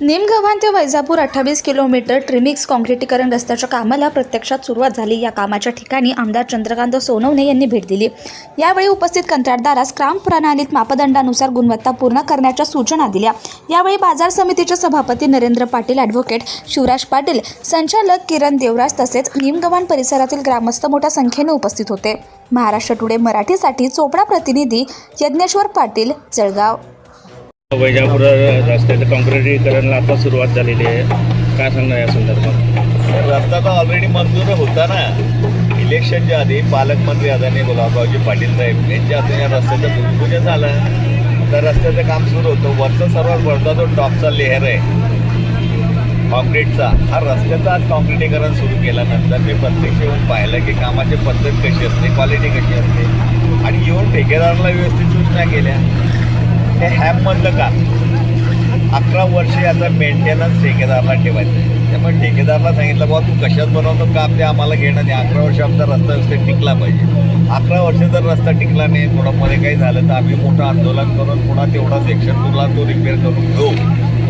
निमगव्हाण ते वैजापूर अठ्ठावीस kilometre trimix काँक्रिटीकरण रस्त्याच्या कामाला प्रत्यक्षात सुरुवात झाली. या कामाच्या ठिकाणी आमदार चंद्रकांत सोनवणे यांनी भेट दिली. यावेळी उपस्थित कंत्राटदारास क्राम प्रणालीत मापदंडानुसार गुणवत्ता पूर्ण करण्याच्या सूचना दिल्या. यावेळी बाजार समितीचे सभापती नरेंद्र पाटील ॲडव्होकेट शिवराज पाटील संचालक किरण देवराज तसेच निमगव्हाण परिसरातील ग्रामस्थ मोठ्या संख्येने उपस्थित होते. महाराष्ट्र टुडे मराठीसाठी चोपडा प्रतिनिधी यज्ञेश्वर पाटील जळगाव. वैजापूर रस्त्याचं कॉन्क्रिटीकरणला आता सुरुवात झालेली आहे. काय सांगणार या संदर्भात? रस्ता तर ऑलरेडी मंजूर होता ना. इलेक्शनच्या आधी पालकमंत्री आदरणीय गुलाबरावजी पाटील साहेब यांच्या हातून या रस्त्याचं भूमिपूजन झालं तर रस्त्याचं काम सुरू होतं. वरचा सर्वात वरचा जो टॉपचा लेहर आहे कॉन्क्रीटचा हा रस्त्याचा आज कॉन्क्रिटीकरण सुरू केल्यानंतर मी प्रत्यक्ष येऊन पाहिलं की कामाची पद्धत कशी असते क्वालिटी कशी असते. आणि येऊन ठेकेदाराला व्यवस्थित सूचना केल्या. हे हॅपमधलं का? अकरा वर्ष याचा मेंटेनन्स ठेकेदारला ठेवायचं. त्यामुळे ठेकेदारला सांगितलं बाबा तू कशात बनवतो? काम ते आम्हाला घेणं नाही. अकरा वर्ष आमचा रस्ता व्यवस्थित टिकला पाहिजे. अकरा वर्ष जर रस्ता टिकला नाही थोडं मध्ये काही झालं तर आम्ही मोठं आंदोलन करून पुन्हा तेवढा सेक्शन तुला तो रिपेअर करून घेऊ.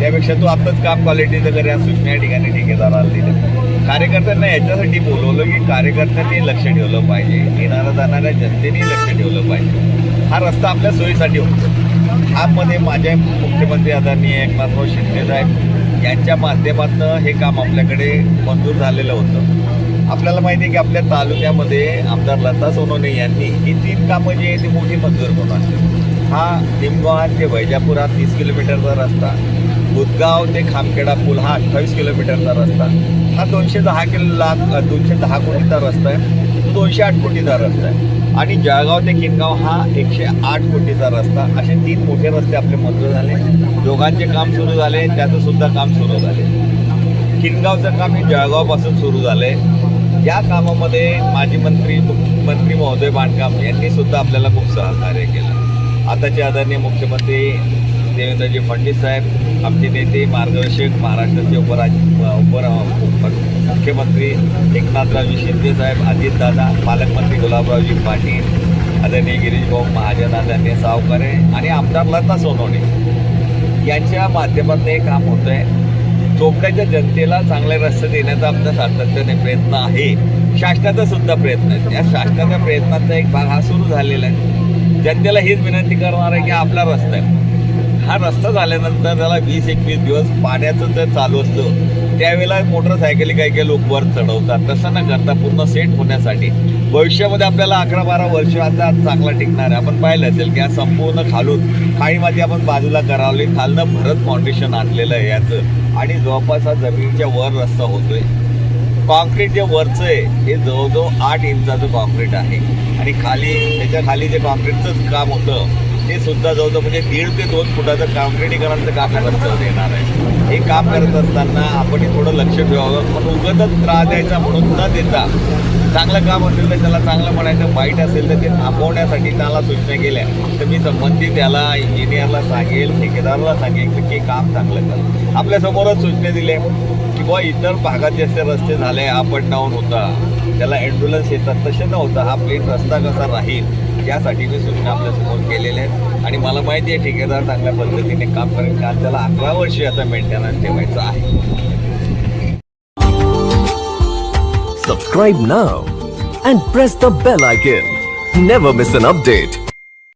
त्यापेक्षा तू आत्ताच काम क्वालिटीचं कर या सूचना या ठिकाणी ठेकेदाराला दिल्या. कार्यकर्त्यांना याच्यासाठी बोलवलं की कार्यकर्त्यांनी लक्ष ठेवलं पाहिजे. येणाऱ्या जाणाऱ्या जनतेने लक्ष ठेवलं पाहिजे. हा रस्ता आपल्या सोयीसाठी होतो. मध्ये माझे मुख्यमंत्री आदरणीय एकनाथराव शिंदे साहेब यांच्या माध्यमातून हे काम आपल्याकडे मंजूर झालेलं होतं. आपल्याला माहिती आहे की आपल्या तालुक्यामध्ये आमदार लता सोनवणे यांनी ही तीन कामं जी आहे ती मोठी मंजूर करून असते हा निमगाव ते वैजापूर हा तीस किलोमीटरचा रस्ता बुदगाव ते खामखेडा पूल हा अठ्ठावीस किलोमीटरचा रस्ता हा दोनशे दहा किलो लाख दोनशे दहा कोटीचा रस्ता आहे. दोनशे आठ कोटीचा रस्ता आहे. आणि जळगाव ते किनगाव हा एकशे आठ कोटीचा रस्ता असे तीन मोठे रस्ते आपले मंजूर झाले. दोघांचे काम सुरू झाले त्याचं सुद्धा काम सुरू झाले. किनगावचं काम हे जळगावपासून सुरू झालं. आहे या कामामध्ये माजी मंत्री मुख्यमंत्री महोदय बांधकाम यांनी सुद्धा आपल्याला खूप सहकार्य केलं. आताचे आदरणीय मुख्यमंत्री देवेंद्रजी फडणवीस साहेब आमचे नेते मार्गदर्शक महाराष्ट्राचे उपराज उपर मुख्यमंत्री एकनाथरावजी शिंदे साहेब अजितदादा पालकमंत्री गुलाबरावजी पाटील आदरणीय गिरीशभाऊ महाजन आदरणीय सावकारे आणि आमदार लता सोनवणे यांच्या माध्यमातून हे काम होतं आहे चोपड्याच्या जनतेला चांगले रस्ते देण्याचा आमचा सातत्याने प्रयत्न आहे. शासनाचा सुद्धा प्रयत्न आहे. या शासनाच्या प्रयत्नाचा एक भाग हा सुरू झालेला आहे. जनतेला हीच विनंती करणार आहे की आपला रस्ता आहे. हा रस्ता झाल्यानंतर त्याला वीस एकवीस दिवस पाण्याचं जर चालू असतं त्यावेळेला मोटरसायकली काही काही लोक वर चढवतात. तसं न करता पूर्ण सेट होण्यासाठी. भविष्यामध्ये आपल्याला अकरा बारा वर्ष आता चांगला टिकणार आहे. आपण पाहिलं असेल की हा संपूर्ण खालून काळीमाती माती आपण बाजूला करावली. खालनं भरत फाउंडेशन आणलेलं आहे याचं. आणि जवळपास हा जमिनीच्या वर रस्ता होतोय. कॉन्क्रीट जे वरचं आहे हे जवळजवळ आठ इंचाचं कॉन्क्रीट आहे. आणि खाली त्याच्याखाली जे कॉन्क्रीटचंच काम होतं ते सुद्धा जवळजवळ म्हणजे दीड ते दोन फुटाचं कॉन्क्रिटीकरणाचं काम करत येणार आहे. हे काम करत असताना आपण थोडं लक्ष ठेवावं. पण उगतच त्रास द्यायचा म्हणून न देता चांगलं काम असेल तर त्याला चांगलं म्हणायचं वाईट असेल तर ते थांबवण्यासाठी त्याला सूचना केल्या. तर मी संबंधित त्याला इंजिनियरला सांगेल ठेकेदाराला सांगेल की काम चांगलं कर. आपल्यासमोरच सूचना दिल्या. की बुवा इतर भागात जसे रस्ते झाले अप अँड डाऊन होता. त्याला ॲम्ब्युलन्स येतात तसे नव्हतं हा प्लेन रस्ता कसा राहील? यासाठी मी सूचना आपल्यासमोर केलेल्या आहेत आणि मला माहिती आहे ठेकेदार चांगल्या पद्धतीने काम करेल कारण त्याला अकरा वर्ष आता मेंटेनन्स ठेवायचं आहे Subscribe now and press the bell icon. Never miss an update.